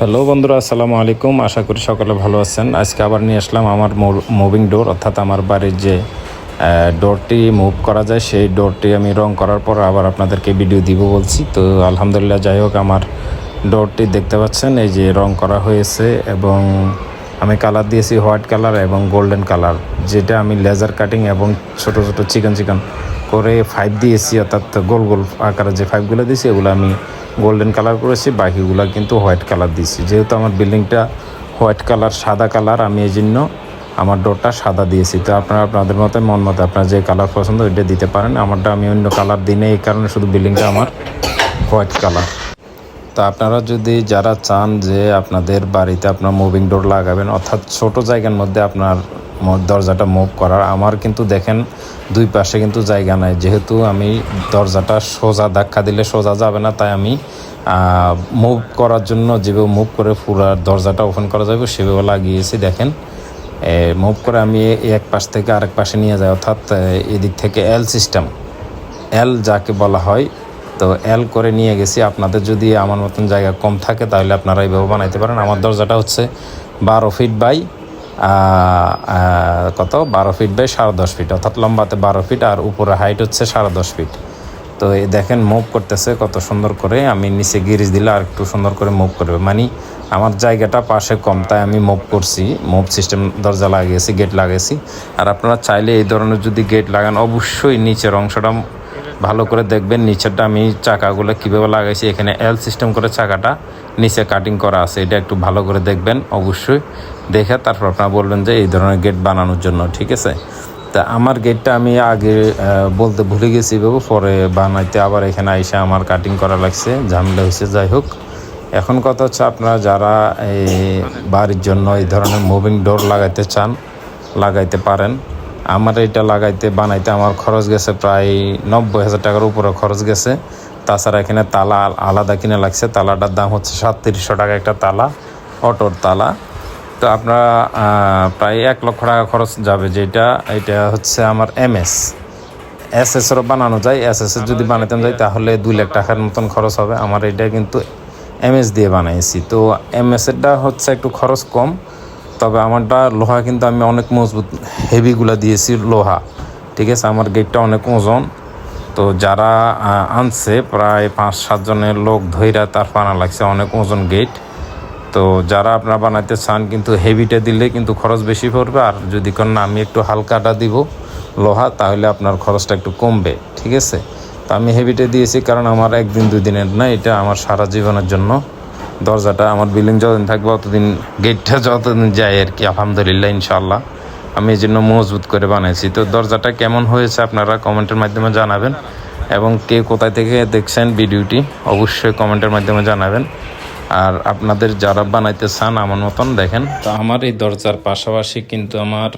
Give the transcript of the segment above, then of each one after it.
Hello বন্ধুরা, আসসালামু আলাইকুম। আশা করি সকলে ভালো আছেন। আজকে আবার নিয়ে আসলাম আমার মুভিং ডোর অর্থাৎ আমার বাড়ির যে ডোরটি মুভ করা যায়, সেই ডোরটি আমি রং করার পর আবার আপনাদেরকে ভিডিও দিব বলছি। তো আলহামদুলিল্লাহ, যাই হোক, আমার ডোরটি দেখতে পাচ্ছেন, এই যে রং করা হয়েছে এবং আমি কালার দিয়েছি হোয়াইট কালার এবং গোল্ডেন কালার যেটা আমি লেজার কাটিং এবং ছোট ছোট, চিকন চিকন করে ফাইভ দিয়েছি, অর্থাৎ গোল গোল আকারের যে ফাইভগুলো দিয়েছি, এগুলো আমি গোল্ডেন কালার করেছি বাকিগুলো কিন্তু হোয়াইট কালার দিয়েছি। যেহেতু আমার বিল্ডিংটা হোয়াইট কালার, সাদা কালার, আমি এই জন্য আমার ডোরটা সাদা দিয়েছি। তো আপনারা আপনাদের মতে, মন মতো আপনার যে কালার পছন্দ ওইটা দিতে পারেন। আমারটা আমি অন্য কালার দিই এই কারণে শুধু বিল্ডিংটা আমার হোয়াইট কালার। তো আপনারা যদি যারা চান যে আপনাদের বাড়িতে আপনার মুভিং ডোর লাগাবেন, অর্থাৎ ছোট জায়গার মধ্যে আপনার দরজাটা মুভ করার, আমার কিন্তু দেখেন দুই পাশে কিন্তু জায়গা নাই। যেহেতু আমি দরজাটা সোজা ধাক্কা দিলে সোজা যাবে না, তাই আমি মুভ করার জন্য যেভাবে মুভ করে পুরো দরজাটা ওপেন করা যাবে, সেভাবে লাগিয়েছি। দেখেন মুভ করে আমি এক পাশ থেকে আরেক পাশে নিয়ে যাই, অর্থাৎ এদিক থেকে এল সিস্টেম এল যাকে বলা হয় তো এল করে নিয়ে গেছি। আপনাদের যদি আমার মতন জায়গা কম থাকে, তাহলে আপনারা এইভাবে বানাইতে পারেন। আমার দরজাটা হচ্ছে বারো ফিট বাই কত? বারো ফিট বাই সাড়ে দশ ফিট অর্থাৎ লম্বাতে বারো ফিট আর উপরে হাইট হচ্ছে সাড়ে দশ ফিট তো এই দেখেন মুভ করতেছে কত সুন্দর করে। আমি নিচে গিরিজ দিলে আর একটু সুন্দর করে মুভ করবে। মানে আমার জায়গাটা পাশে কম, তাই আমি মুভ করছি। মুভ সিস্টেম দরজা লাগিয়েছি গেট লাগিয়েছি। আর আপনারা চাইলে এই ধরনের যদি গেট লাগান, অবশ্যই নিচের অংশটা ভালো করে দেখবেন নিচেরটা আমি চাকাগুলো কীভাবে লাগাইছি। এখানে এল সিস্টেম করে চাকাটা নিচে কাটিং করা আছে। এটা একটু ভালো করে দেখবেন, অবশ্যই দেখে তারপর আপনারা বলবেন যে এই ধরনের গেট বানানোর জন্য, ঠিক আছে? তা আমার গেটটা আমি আগে বলতে ভুলে গেছি বাবু, পরে বানাইতে আবার এখানে আইসে আমার কাটিং করা লাগছে, ঝামেলা হয়েছে, যাই হোক। এখন কথা হচ্ছে আপনারা যারা এই বাড়ির জন্য এই ধরনের মুভিং ডোর লাগাইতে চান, লাগাইতে পারেন। আমার এটা লাগাইতে বানাইতে আমার খরচ গেছে প্রায় নব্বই হাজার টাকার উপরে খরচ গেছে। তাছাড়া এখানে তালা আলাদা কিনে লাগছে। তালাটার দাম হচ্ছে সাতত্রিশশো টাকা একটা তালা অটোর তালা। তো আপনারা প্রায় এক লক্ষ টাকা খরচ যাবে যেটা এটা হচ্ছে আমার এমএস। এস এসেরও বানানো যায় এস এস যদি বানাতে যাই তাহলে দুই লাখ টাকার মতন খরচ হবে। আমার এটা কিন্তু এমএস দিয়ে বানাইছি। তো এমএসেরটা হচ্ছে একটু খরচ কম। তবে আমারটা, লোহা কিন্তু আমি অনেক মজবুত হেভিগুলা দিয়েছি লোহা। ঠিক আছে, আমার গেটটা অনেক ওজন। তো যারা আনছে, প্রায় পাঁচ সাতজনের লোক ধৈরা তার পানা লাগছে, অনেক ওজন গেট তো যারা আপনারা বানাইতে চান, কিন্তু হেভিটা দিলে কিন্তু খরচ বেশি পড়বে। আর যদি কোন আমি একটু হালকাটা দিব লোহা, তাহলে আপনার খরচটা একটু কমবে। ঠিক আছে? তো আমি হেভিটা দিয়েছি, কারণ আমার একদিন দুই দিনের না, এটা আমার সারা জীবনের জন্য। দরজাটা আমার বিল্ডিং যতদিন থাকবে, অতদিন গেটটা যতদিন যায় আর কি, আলহামদুলিল্লাহ ইনশাল্লাহ আমি এই জন্য মজবুত করে বানাইছি। তো দরজাটা কেমন হয়েছে আপনারা কমেন্টের মাধ্যমে জানাবেন এবং কে কোথায় থেকে দেখছেন ভিডিওটি অবশ্যই কমেন্টের মাধ্যমে জানাবেন। আর আপনাদের যারা বানাইতে চান আমার মতন, দেখেন। তো আমার এই দরজার পাশাপাশি কিন্তু আমার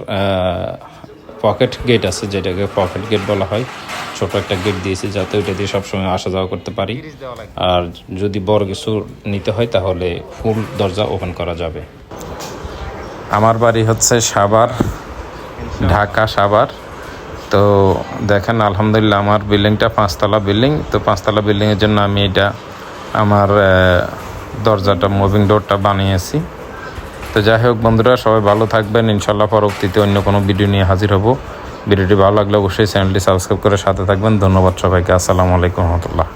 পকেট গেট আছে যেটাকে পকেট গেট বলা হয়। ছোট একটা গেট দিয়েছি যাতে ওইটা দিয়ে সবসময় আসা যাওয়া করতে পারি। আর যদি বড় কিছু নিতে হয় তাহলে ফুল দরজা ওপেন করা যাবে। আমার বাড়ি হচ্ছে সাভার ঢাকা সাভার। তো দেখেন আলহামদুলিল্লাহ আমার বিল্ডিংটা পাঁচতলা বিল্ডিং। তো পাঁচতলা বিল্ডিংয়ের জন্য আমি এটা আমার দরজাটা মুভিং ডোরটা বানিয়েছি। তো যাই হোক বন্ধুরা, সবাই ভালো থাকবেন। ইনশাল্লাহ পরবর্তীতে অন্য কোনো ভিডিও নিয়ে হাজির হব। ভিডিওটি ভালো লাগলে অবশ্যই চ্যানেলটি সাবস্ক্রাইব করে সাথে থাকবেন। ধন্যবাদ সবাইকে। আসসালামু আলাইকুম রহমতুল্লাহ।